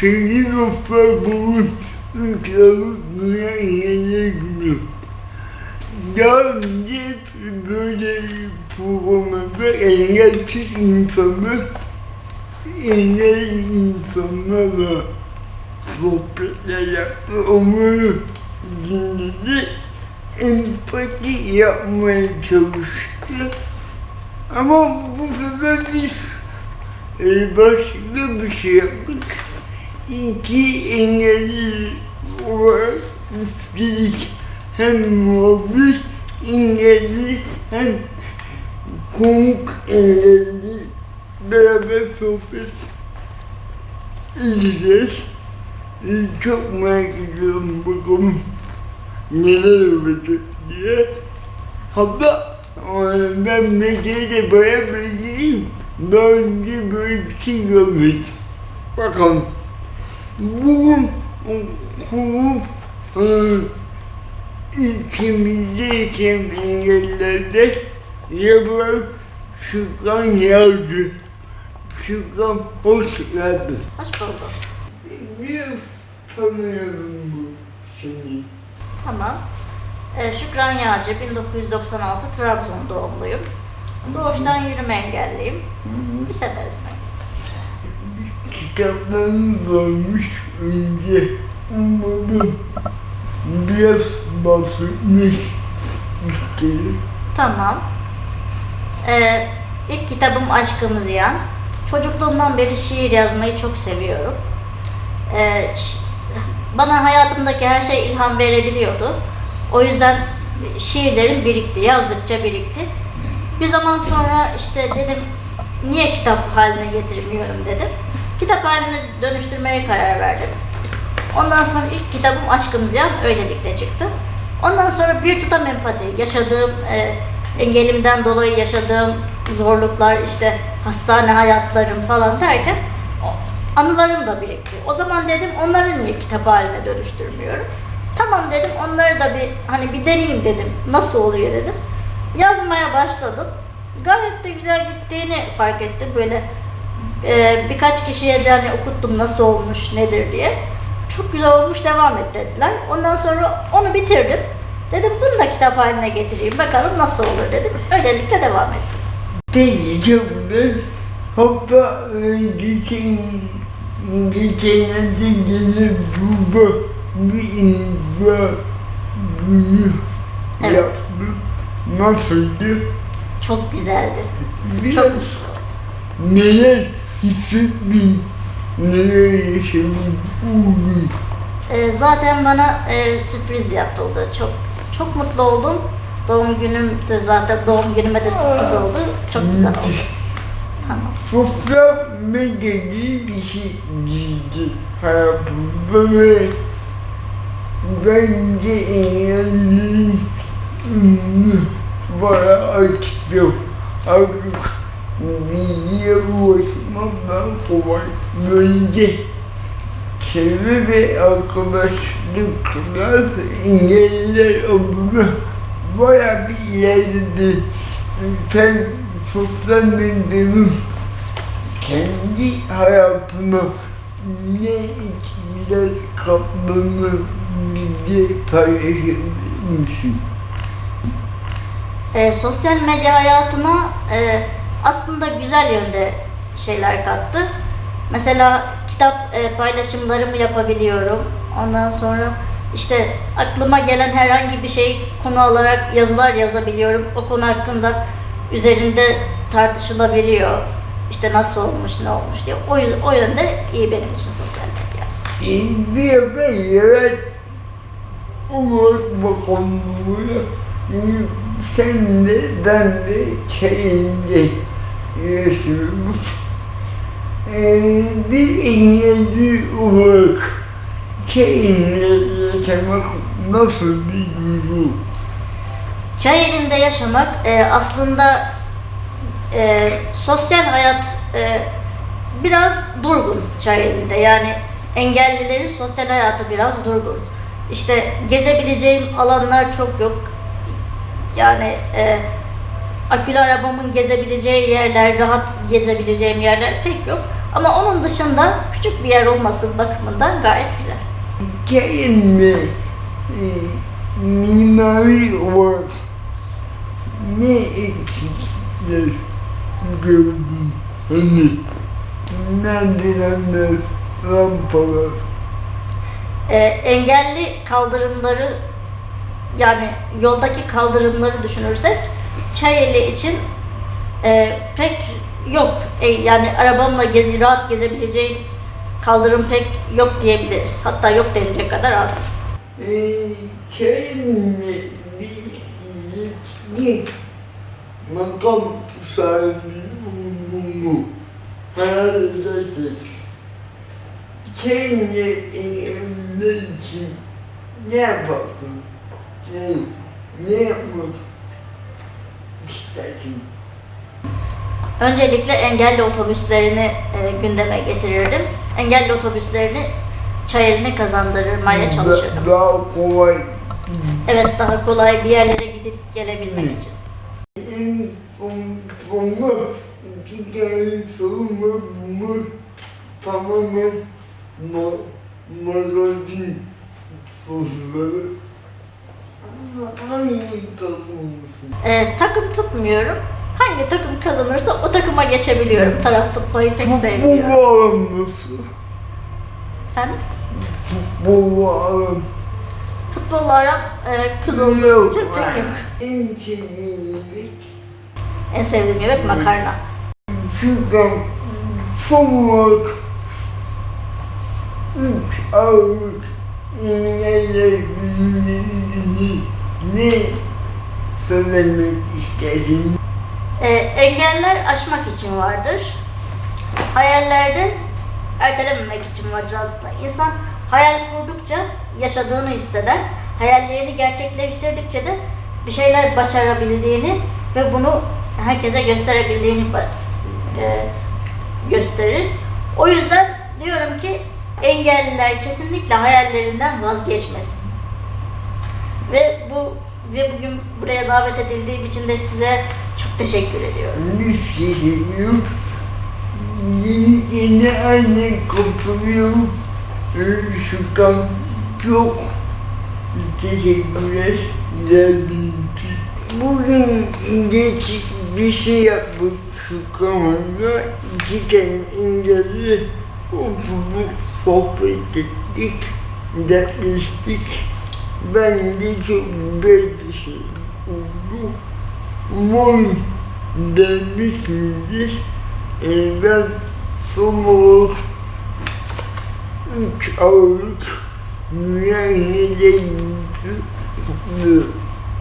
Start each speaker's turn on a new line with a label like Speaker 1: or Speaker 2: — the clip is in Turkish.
Speaker 1: seni dostlar bulun ülkelerine inanabiliyor. Daha önce böyle programda engelsiz insanlar, engel insanlarla sohbetler yaptı. Onları dinledi. Empati yapmaya çalıştı. Ama bu sefer biz e, başka bir şey yaptık. İki engelli olarak üstelik hem muhabir engelli hem konuk engelli beraber sohbet edeceğiz. Çok merak ediyorum bakalım neler olacak diye. Hatta e, ben medyada bayağı bilgiliyim. Daha önce böyle bir şey görmedim. Bakalım. Bugün okulum e, ülkemizdeyken engellerde yapılan Şükran yazdı. Şükran hoş geldin.
Speaker 2: Hoş bulduk.
Speaker 1: Biraz tanıyalım mı seni?
Speaker 2: Tamam. Ee, Şükran Yağcı, 1996 Trabzon doğumluyum. Doğuştan yürüme engelliyim. Lise mezunuyum.
Speaker 1: Kitaplarım varmış önce umarım biraz bahsetmek isterim.
Speaker 2: Tamam. Ee, ilk kitabım Aşkımı Ziyan. Çocukluğumdan beri şiir yazmayı çok seviyorum. Ee, bana hayatımdaki her şey ilham verebiliyordu. O yüzden şiirlerim birikti, yazdıkça birikti. Bir zaman sonra işte dedim niye kitap haline getirmiyorum dedim. Kitap haline dönüştürmeye karar verdim. Ondan sonra ilk kitabım Aşkım Ziyan öylelikle çıktı. Ondan sonra bir tutam empati, yaşadığım e, engelimden dolayı yaşadığım zorluklar, işte hastane hayatlarım falan derken anılarım da birikti. O zaman dedim onları niye kitap haline dönüştürmüyorum? Tamam dedim onları da bir hani bir deneyeyim dedim. Nasıl oluyor dedim. Yazmaya başladım. Gayet de güzel gittiğini fark ettim. Böyle e, birkaç kişiye de hani okuttum nasıl olmuş, nedir diye. Çok güzel olmuş, devam et dediler. Ondan sonra onu bitirdim. Dedim bunu da kitap haline getireyim, bakalım nasıl olur dedim. Öylelikle devam ettim.
Speaker 1: Peki çok güzel. Hatta e, geçen, geçenlerde gelip burada bir imza
Speaker 2: Evet.
Speaker 1: yaptım. Nasıldı?
Speaker 2: Çok güzeldi.
Speaker 1: Biraz
Speaker 2: Çok
Speaker 1: neler neler bugün?
Speaker 2: Ee, zaten bana e, sürpriz yapıldı. Çok çok mutlu oldum. Doğum günüm de zaten doğum günüme de sürpriz oldu. Çok güzel oldu. Tamam.
Speaker 1: Sosyal medya gibi bir şey gizli hayatımda ve bence ünlü bana açtım. Artık bilgiye ulaşmak daha kolay. Böylece çevre ve arkadaşlıklar engelliler adına bayağı bir ilerledi. Sen sosyal medyanın kendi hayatına ne etkiler kattığını bize paylaşabilir misin?
Speaker 2: Ee, sosyal medya hayatıma e, aslında güzel yönde şeyler kattı. Mesela kitap e, paylaşımlarımı yapabiliyorum. Ondan sonra işte aklıma gelen herhangi bir şey konu alarak yazılar yazabiliyorum. O konu hakkında üzerinde tartışılabiliyor. İşte nasıl olmuş, ne olmuş diye. O, o yönde iyi benim için sosyal medya.
Speaker 1: Bir de yarat unutma konuyu. Sen de ben de şeyinde yaşıyoruz. Ee, bir engelli olarak şeyinde yaşamak nasıl bir duygu?
Speaker 2: Çay evinde yaşamak e, aslında e, sosyal hayat e, biraz durgun çay evinde. Yani engellilerin sosyal hayatı biraz durgun. İşte gezebileceğim alanlar çok yok. Yani e, akülü arabamın gezebileceği yerler, rahat gezebileceğim yerler pek yok. Ama onun dışında küçük bir yer olması bakımından gayet güzel.
Speaker 1: Kendime e, mimari olarak ne eksikler gördüm? Hani merdivenler, rampalar,
Speaker 2: Ee, engelli kaldırımları yani yoldaki kaldırımları düşünürsek Çayeli için e, pek yok. E, yani arabamla gezi, rahat gezebileceğim kaldırım pek yok diyebiliriz. Hatta yok denilecek kadar az.
Speaker 1: e, kendime bir makam sahibi edersek kendi evimde ne yaparsın? Ne, ne yapmak
Speaker 2: Öncelikle engelli otobüslerini e, gündeme getirirdim. Engelli otobüslerini Çayeli'ne kazandırmaya çalışırdım.
Speaker 1: Da- Daha kolay
Speaker 2: Evet daha kolay bir yerlere gidip gelebilmek için.
Speaker 1: En son, sonunda iki tane sorum var. Bunlar tamamen ma magazin soruları. Hangi takımlısın?
Speaker 2: E, takım tutmuyorum. Hangi takım kazanırsa o takıma geçebiliyorum. Taraf tutmayı pek sevmiyorum.
Speaker 1: Futbol alanlısı.
Speaker 2: Efendim?
Speaker 1: Futbol alan.
Speaker 2: Futbolla aram e, kız olduğu için pek yok.
Speaker 1: En sevdiğiniz
Speaker 2: En sevdiğim yemek makarna.
Speaker 1: şuradan olarak üç aylık ne söylemek istersin?
Speaker 2: E, engeller aşmak için vardır. Hayallerde ertelememek için vardır aslında. İnsan hayal kurdukça yaşadığını hisseder. Hayallerini gerçekleştirdikçe de bir şeyler başarabildiğini ve bunu herkese gösterebildiğini e, gösterir. O yüzden diyorum ki engelliler kesinlikle hayallerinden vazgeçmesin. Ve bu ve bugün buraya davet edildiğim için de size çok teşekkür ediyorum.
Speaker 1: Yeni yeni aynı katılıyorum. Şuradan çok teşekkürler. Bugün geçik bir şey yaptık şu kanalda. İki tane engelli oturduk, sohbet ettik, dertleştik. Ben de çok şey oldu. Umarım beğenmişsinizdir. Ee, ben son olarak üç aylık kutluyorum.